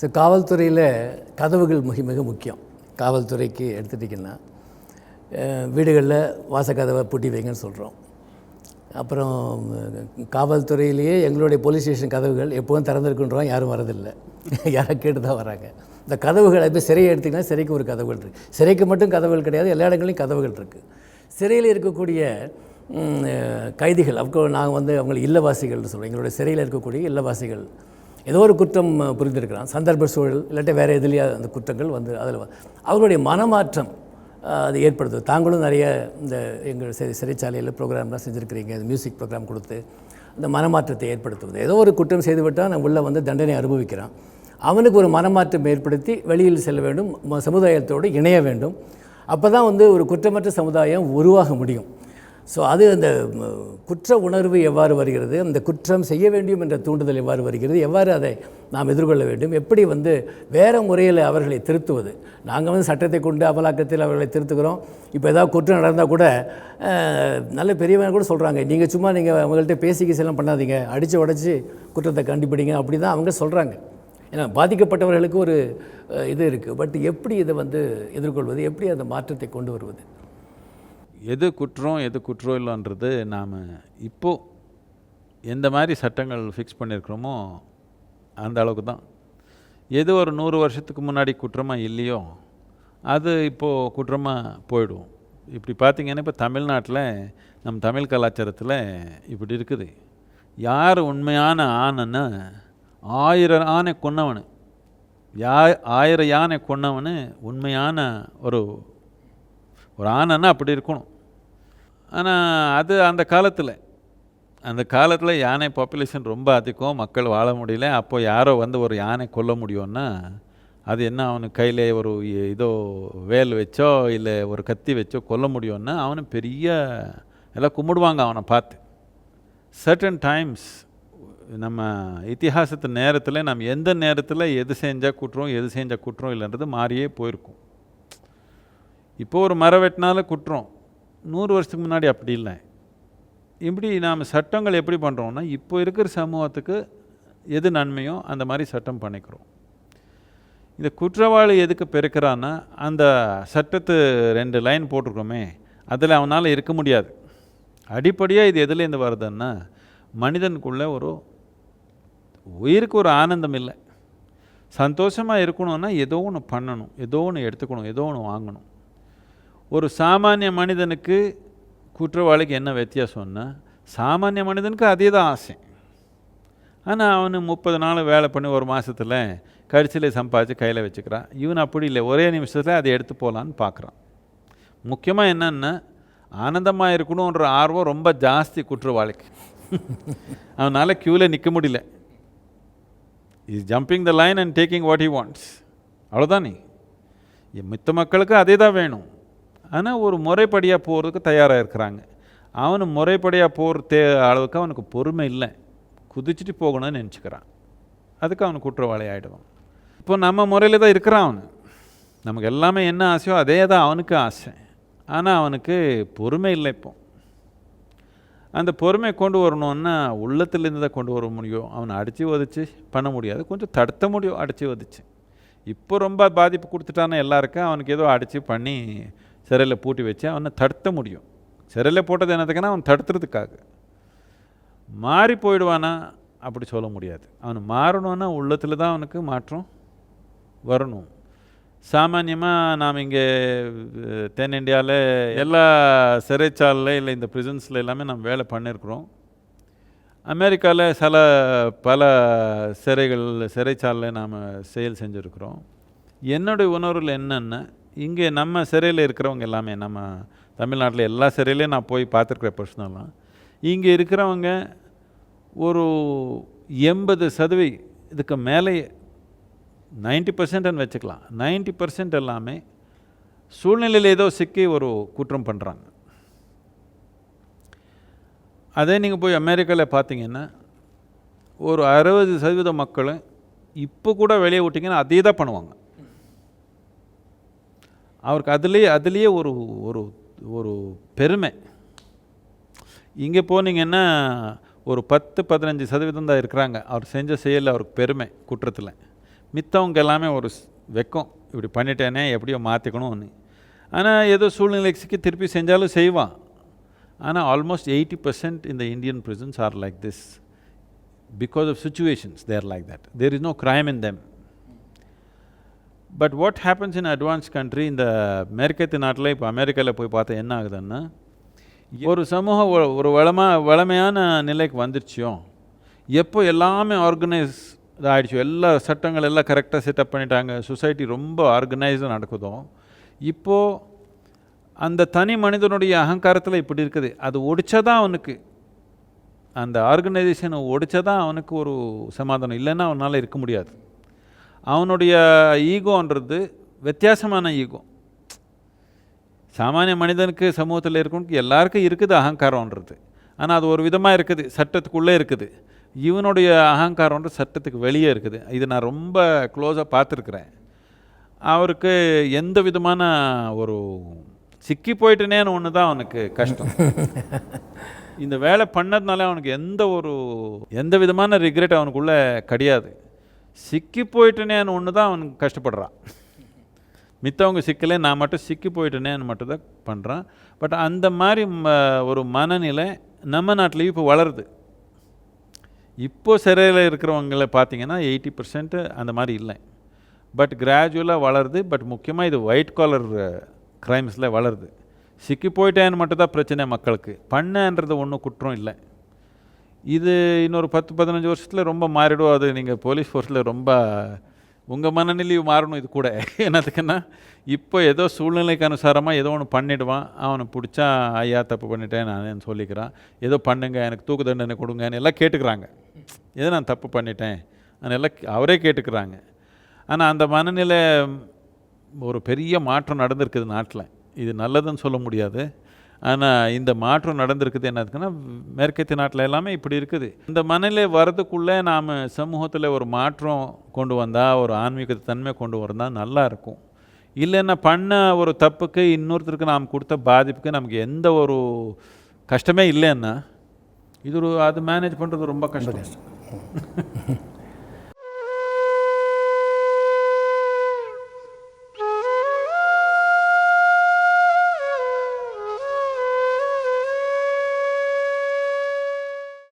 So காவல்துறையில் கதவுகள் மிக மிக முக்கியம். காவல்துறைக்கு எடுத்துட்டிங்கன்னா வீடுகளில் வாசக்கதவை பூட்டி வைங்கன்னு சொல்கிறோம் அப்புறம் காவல்துறையிலேயே எங்களுடைய போலீஸ் ஸ்டேஷன் கதவுகள் எப்போதும் திறந்துருக்குன்றோம் யாரும் வரதில்லை. யாரை கேட்டு தான் வராங்க. இந்த கதவுகள் இப்போ சிறையை எடுத்திங்கன்னா சிறைக்கு ஒரு கதவுகள் இருக்குது சிறைக்கு மட்டும் கதவுகள் கிடையாது எல்லா இடங்களையும் கதவுகள் இருக்குது சிறையில் இருக்கக்கூடிய கைதிகள் அப்போ நாங்கள் வந்து அவங்களை இல்லவாசிகள்னு சொல்கிறோம் எங்களுடைய சிறையில் இருக்கக்கூடிய இல்லவாசிகள். ஏதோ ஒரு குற்றம் புரிந்திருக்கிறான். சந்தர்ப்ப சூழல் இல்லாட்டி வேறு எதுலேயா அந்த குற்றங்கள் வந்து அதில் அவர்களுடைய மனமாற்றம் அது ஏற்படுத்துது. தாங்களும் நிறைய இந்த எங்கள் சிறை சிறைச்சாலையில் ப்ரோக்ராம்லாம் செஞ்சுருக்கிறீங்க. இந்த மியூசிக் ப்ரோக்ராம் கொடுத்து அந்த மனமாற்றத்தை ஏற்படுத்துவது. ஏதோ ஒரு குற்றம் செய்துவிட்டால் நான் உள்ளே வந்து தண்டனை அனுபவிக்கிறான். அவனுக்கு ஒரு மனமாற்றம் ஏற்படுத்தி வெளியில் செல்ல வேண்டும் சமுதாயத்தோடு இணைய வேண்டும். அப்போ தான் வந்து ஒரு குற்றமற்ற சமுதாயம் உருவாக முடியும். ஸோ அது அந்த குற்ற உணர்வு எவ்வாறு வருகிறது அந்த குற்றம் செய்ய வேண்டும் என்ற தூண்டுதல் எவ்வாறு வருகிறது எவ்வாறு அதை நாம் எதிர்கொள்ள வேண்டும் எப்படி வந்து வேறு முறையில் அவர்களை திருத்துவது. நாங்கள் வந்து சட்டத்தை கொண்டு அமலாக்கத்தில் அவர்களை திருத்துக்கிறோம் இப்போ ஏதாவது குற்றம் நடந்தால் கூட நல்ல பெரியவங்க கூட சொல்கிறாங்க நீங்கள் சும்மா நீங்கள் அவங்கள்ட்ட பேசிக்க செல்லாம் பண்ணாதீங்க. அடித்து உடச்சி குற்றத்தை கண்டுபிடிங்க அப்படி தான் அவங்க சொல்கிறாங்க ஏன்னா பாதிக்கப்பட்டவர்களுக்கு ஒரு இது இருக்குது பட் எப்படி இதை வந்து எதிர்கொள்வது எப்படி அந்த மாற்றத்தை கொண்டு வருவது? எது குற்றம் எது குற்றம் இல்லைன்றது நாம் இப்போது எந்த மாதிரி சட்டங்கள் ஃபிக்ஸ் பண்ணியிருக்கிறோமோ அந்த அளவுக்கு தான். எது ஒரு நூறு வருஷத்துக்கு முன்னாடி குற்றமாக இல்லையோ அது இப்போது குற்றமாக போயிடும். இப்படி பார்த்தீங்கன்னா இப்போ தமிழ்நாட்டில் நம் தமிழ் கலாச்சாரத்தில் இப்படி இருக்குது. யார் உண்மையான ஆணைன்னா ஆயிரம் ஆணை கொன்னவனு. யா ஆயிரம் யானை கொன்னவனு உண்மையான ஒரு ஒரு ஆணைன்னா அப்படி இருக்கணும். ஆனால் அது அந்த காலத்தில். அந்த காலத்தில் யானை பாப்புலேஷன் ரொம்ப அதிகம் மக்கள் வாழ முடியல. அப்போது யாரோ வந்து ஒரு யானை கொல்ல முடியும்னா அது என்ன அவனுக்கு கையில் ஒரு இதோ வேல் வச்சோ இல்லை ஒரு கத்தி வச்சோ கொல்ல முடியும்னா அவனை பெரிய எல்லாம் கும்பிடுவாங்க அவனை பார்த்து. சர்டன் டைம்ஸ் நம்ம இத்திஹாசத்து நேரத்தில் நம்ம எந்த நேரத்தில் எது செஞ்சால் குற்றம் எது செஞ்சால் குற்றம் இல்லைன்றது மாறியே போயிருக்கும். இப்போ ஒரு மரம் வெட்டினால குற்றம். நூறு வருஷத்துக்கு முன்னாடி அப்படி இல்லை. இப்படி நாம் சட்டங்கள் எப்படி பண்ணுறோம்னா இப்போ இருக்கிற சமூகத்துக்கு எது நன்மையோ அந்த மாதிரி சட்டம் பண்ணிக்கிறோம். இந்த குற்றவாளி எதுக்கு பெருக்கிறான்னா அந்த சட்டத்து ரெண்டு லைன் போட்டிருக்கோமே அதில் அவனால் இருக்க முடியாது. அடிப்படையாக இது எதுலேருந்து வருதுன்னா மனிதனுக்குள்ளே ஒரு உயிருக்கு ஒரு ஆனந்தம் இல்லை. சந்தோஷமாக இருக்கணும்னா ஏதோ ஒன்று பண்ணணும் ஏதோ ஒன்று எடுத்துக்கணும் ஏதோ ஒன்று வாங்கணும். ஒரு சாமானிய மனிதனுக்கு குற்றவாளிக்கு என்ன வித்தியாசம்னா சாமானிய மனிதனுக்கு அதே தான் ஆசை. ஆனால் அவனு முப்பது நாள் வேலை பண்ணி ஒரு மாதத்தில் கடிச்சில் சம்பாதிச்சு கையில் வச்சுக்கிறான். இவன் அப்படி இல்லை. ஒரே நிமிஷத்தில் அதை எடுத்து போகலான்னு பார்க்குறான் முக்கியமாக என்னென்னா ஆனந்தமாக இருக்கணுன்ற ஆர்வம் ரொம்ப ஜாஸ்தி குற்றவாளிக்கு. அவனால் க்யூவில் நிற்க முடியல. Is jumping the line and taking what he wants அவ்வளோதானே மித்த மக்களுக்கு அதே தான் வேணும். ஆனால் ஒரு முறைப்படியாக போகிறதுக்கு தயாராக இருக்கிறாங்க. அவனு முறைப்படியாக போகிற தே அளவுக்கு அவனுக்கு பொறுமை இல்லை. குதிச்சுட்டு போகணும்னு நினச்சிக்கிறான். அதுக்கு அவனுக்கு குற்றவாளி ஆகிடுவான் இப்போ நம்ம முறையில் தான் இருக்கிறான் அவனு. நமக்கு எல்லாமே என்ன ஆசையோ அதே தான் அவனுக்கு ஆசை. ஆனால் அவனுக்கு பொறுமை இல்லை இப்போ. அந்த பொறுமை கொண்டு வரணுன்னா உள்ளத்துலேருந்து தான் கொண்டு வர முடியும். அவனை அடித்து உதச்சி பண்ண முடியாது. கொஞ்சம் தடுத்த முடியும். அடித்து உதச்சி இப்போ ரொம்ப பாதிப்பு கொடுத்துட்டான எல்லாருக்கும் அவனுக்கு ஏதோ அடித்து பண்ணி சிறையில் பூட்டி வச்சு அவனை தடுத்த முடியும். சிறையில் போட்டது என்னத்துக்குன்னா அவன் தடுத்துறதுக்காக. மாறி போயிடுவானா? அப்படி சொல்ல முடியாது. அவன் மாறணும்னா உள்ளத்தில் தான் அவனுக்கு மாற்றம் வரணும். சாமானியமாக நாம் இங்கே தென்னிந்தியாவில் தென் இந்தியாவில் எல்லா சிறைச்சாலையில் இல்லை இந்த ப்ரிசன்ஸில் எல்லாமே நம்ம வேலை பண்ணியிருக்கிறோம் அமெரிக்காவில் சில பல சிறைகள் சிறைச்சாலையில் நாம் செயல் செஞ்சுருக்கிறோம். என்னுடைய உணர்வில் என்னென்னா இங்கே நம்ம சிறையில் இருக்கிறவங்க எல்லாமே நம்ம தமிழ்நாட்டில் எல்லா சிறையிலையும் நான் போய் பார்த்துருக்குற பர்சனலாக இங்கே இருக்கிறவங்க ஒரு எண்பது சதவீ இதுக்கு மேலே நைன்ட்டி பர்சன்ட்னு வச்சுக்கலாம். நைன்ட்டி பர்சன்ட் எல்லாமே சூழ்நிலையில் ஏதோ சிக்கி ஒரு குற்றம் பண்ணுறாங்க அதே நீங்கள் போய் அமெரிக்காவில் பார்த்தீங்கன்னா ஒரு அறுபது சதவீத மக்களும் இப்போ கூட வெளியே விட்டிங்கன்னா அதே தான் பண்ணுவாங்க. அவருக்கு அதுலேயே அதுலேயே ஒரு ஒரு ஒரு பெருமை. இங்கே போனீங்கன்னா ஒரு பத்து பதினஞ்சு சதவீதம் தான் இருக்கிறாங்க. அவர் செஞ்ச செயல் அவருக்கு பெருமை குற்றத்தில். மித்தவங்க எல்லாமே ஒரு வெக்கம். இப்படி பண்ணிட்டேனே எப்படியோ மாற்றிக்கணும்னு ஆனால் ஏதோ சூழ்நிலைக்கு திருப்பி செஞ்சாலும் செய்வான். ஆனால் ஆல்மோஸ்ட் எயிட்டி பர்சன்ட் இந்த Indian prisons are like this because of situations there like that there is no crime in them but what happens in advance country இந்த மேற்கத்து நாட்டில் இப்போ அமெரிக்காவில் போய் பார்த்தா என்ன ஆகுதுன்னா ஒரு சமூகம் ஒரு வளமா வளமையான நிலைக்கு வந்துருச்சியோ எப்போ எல்லாமே ஆர்கனைஸ் ஆகிடுச்சோ எல்லா சட்டங்கள் எல்லாம் கரெக்டாக செட்டப் பண்ணிட்டாங்க சொசைட்டி ரொம்ப ஆர்கனைஸ்டாக நடக்குதோ இப்போது அந்த தனி மனிதனுடைய அகங்காரத்தில் இப்படி இருக்குது. அது ஒடிச்சாதான் அவனுக்கு. அந்த ஆர்கனைசேஷனை ஒடிச்சாதான் அவனுக்கு ஒரு சமாதானம். இல்லைன்னா அவனால் இருக்க முடியாது. அவனுடைய ஈகோன்றது வித்தியாசமான ஈகோ. சாமானிய மனிதனுக்கு சமூகத்தில் இருக்கணும் எல்லாருக்கும் இருக்குது அகங்காரம்ன்றது ஆனால் அது ஒரு விதமாக இருக்குது. சட்டத்துக்குள்ளே இருக்குது. இவனுடைய அகங்காரம்ன்றது சட்டத்துக்கு வெளியே இருக்குது. இது நான் ரொம்ப க்ளோஸாக பார்த்துருக்குறேன். அவருக்கு எந்த விதமான ஒரு சிக்கி போயிட்டனேன்னு ஒன்று தான் அவனுக்கு கஷ்டம். இந்த வேலை பண்ணதுனால அவனுக்கு எந்த ஒரு எந்த விதமான ரிக்ரெட் அவனுக்குள்ளே கிடையாது. சிக்கி போயிட்டனேன்னு ஒன்று தான் அவனுக்கு கஷ்டப்படுறான். மித்தவங்க சிக்கலே நான் மட்டும் சிக்கி போயிட்டேனேன்னு மட்டும் தான் பண்ணுறான் பட் அந்த மாதிரி ம- ஒரு மனநிலை நம்ம நாட்டிலையும் இப்போ வளருது. இப்போ சிறையில் இருக்கிறவங்கள பார்த்தீங்கன்னா எயிட்டி பர்சன்ட்டு அந்த மாதிரி இல்லை. பட் கிராஜுவலாக வளருது. பட் முக்கியமாக இது ஒயிட் காலர் க்ரைம்ஸில் வளருது. சிக்கி போயிட்டேன்னு மட்டும் தான் பிரச்சனை மக்களுக்கு. பண்ணன்றது ஒன்றும் குற்றம் இல்லை. இது இன்னொரு பத்து பதினஞ்சு வருஷத்தில் ரொம்ப மாறிடும். அது நீங்கள் போலீஸ் ஃபோர்ஸில் ரொம்ப உங்கள் மனநிலையும் மாறணும் இது கூட. என்னதுக்குன்னா இப்போ ஏதோ சூழ்நிலைக்கு அனுசாரமாக ஏதோ ஒன்று பண்ணிவிடுவான் அவனை பிடிச்சா ஐயா தப்பு பண்ணிட்டேன் நான் சொல்லிக்கிறான். ஏதோ பண்ணுங்க எனக்கு தூக்கு தண்டனை கொடுங்கன்னு எல்லாம் கேட்டுக்கிறாங்க. ஏதோ நான் தப்பு பண்ணிட்டேன்? நான் எல்லாம் அவரே கேட்டுக்கிறாங்க. ஆனால் அந்த மனநிலை ஒரு பெரிய மாற்றம் நடந்திருக்குது நாட்டில். இது நல்லதுன்னு சொல்ல முடியாது. ஆனால் இந்த மாற்றம் நடந்திருக்குது என்னதுக்குன்னா மேற்கத்திய நாட்டில் எல்லாமே இப்படி இருக்குது. இந்த மனநிலை வரதுக்குள்ளே நாம் சமூகத்தில் ஒரு மாற்றம் கொண்டு வந்தால் ஒரு ஆன்மீக தன்மை கொண்டு வந்தால் நல்லா இருக்கும். இல்லைன்னா பண்ண ஒரு தப்புக்கு இன்னொருத்தருக்கு நாம் கொடுத்த பாதிப்புக்கு நமக்கு எந்த ஒரு கஷ்டமே இல்லைன்னா இது ஒரு அது மேனேஜ் பண்ணுறது ரொம்ப கஷ்டம்.